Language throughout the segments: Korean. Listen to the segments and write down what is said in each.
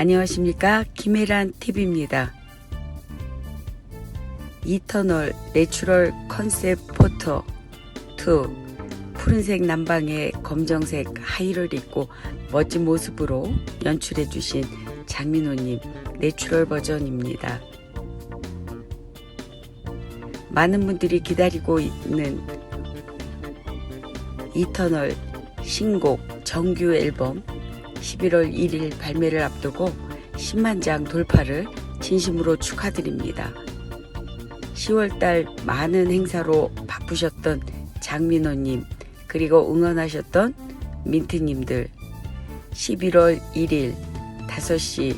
안녕하십니까 김혜란 TV입니다. 이터널 내추럴 컨셉 포터 2 푸른색 남방에 검정색 하의를 입고 멋진 모습으로 연출해 주신 장민호님 내추럴 버전입니다. 많은 분들이 기다리고 있는 이터널 신곡 정규 앨범 11월 1일 발매를 앞두고 10만 장 돌파를 진심으로 축하드립니다. 10월달 많은 행사로 바쁘셨던 장민호님 그리고 응원하셨던 민트님들 11월 1일 5시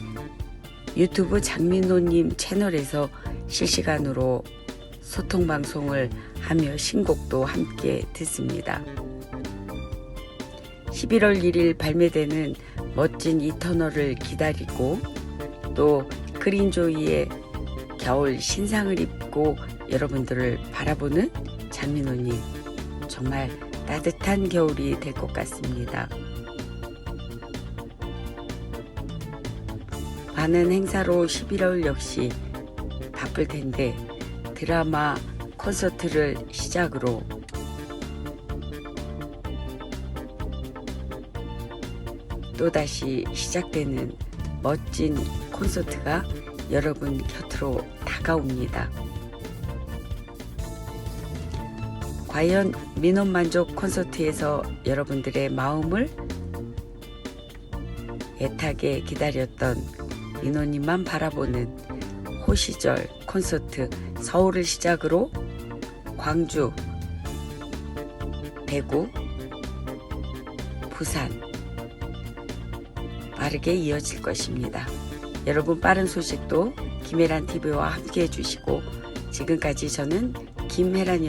유튜브 장민호님 채널에서 실시간으로 소통 방송을 하며 신곡도 함께 듣습니다. 11월 1일 발매되는 멋진 이터널을 기다리고 또 그린조이의 겨울 신상을 입고 여러분들을 바라보는 장민호님 정말 따뜻한 겨울이 될 것 같습니다. 많은 행사로 11월 역시 바쁠 텐데 드라마 콘서트를 시작으로 또다시 시작되는 멋진 콘서트가 여러분 곁으로 다가옵니다. 과연 민원만족 콘서트에서 여러분들의 마음을 애타게 기다렸던 민호님만 바라보는 호시절 콘서트 서울을 시작으로 광주, 대구, 부산 빠르게 이어질 것입니다. 여러분 빠른 소식도 김혜란 TV와 함께 해주시고 지금까지 저는 김혜란이었습니다.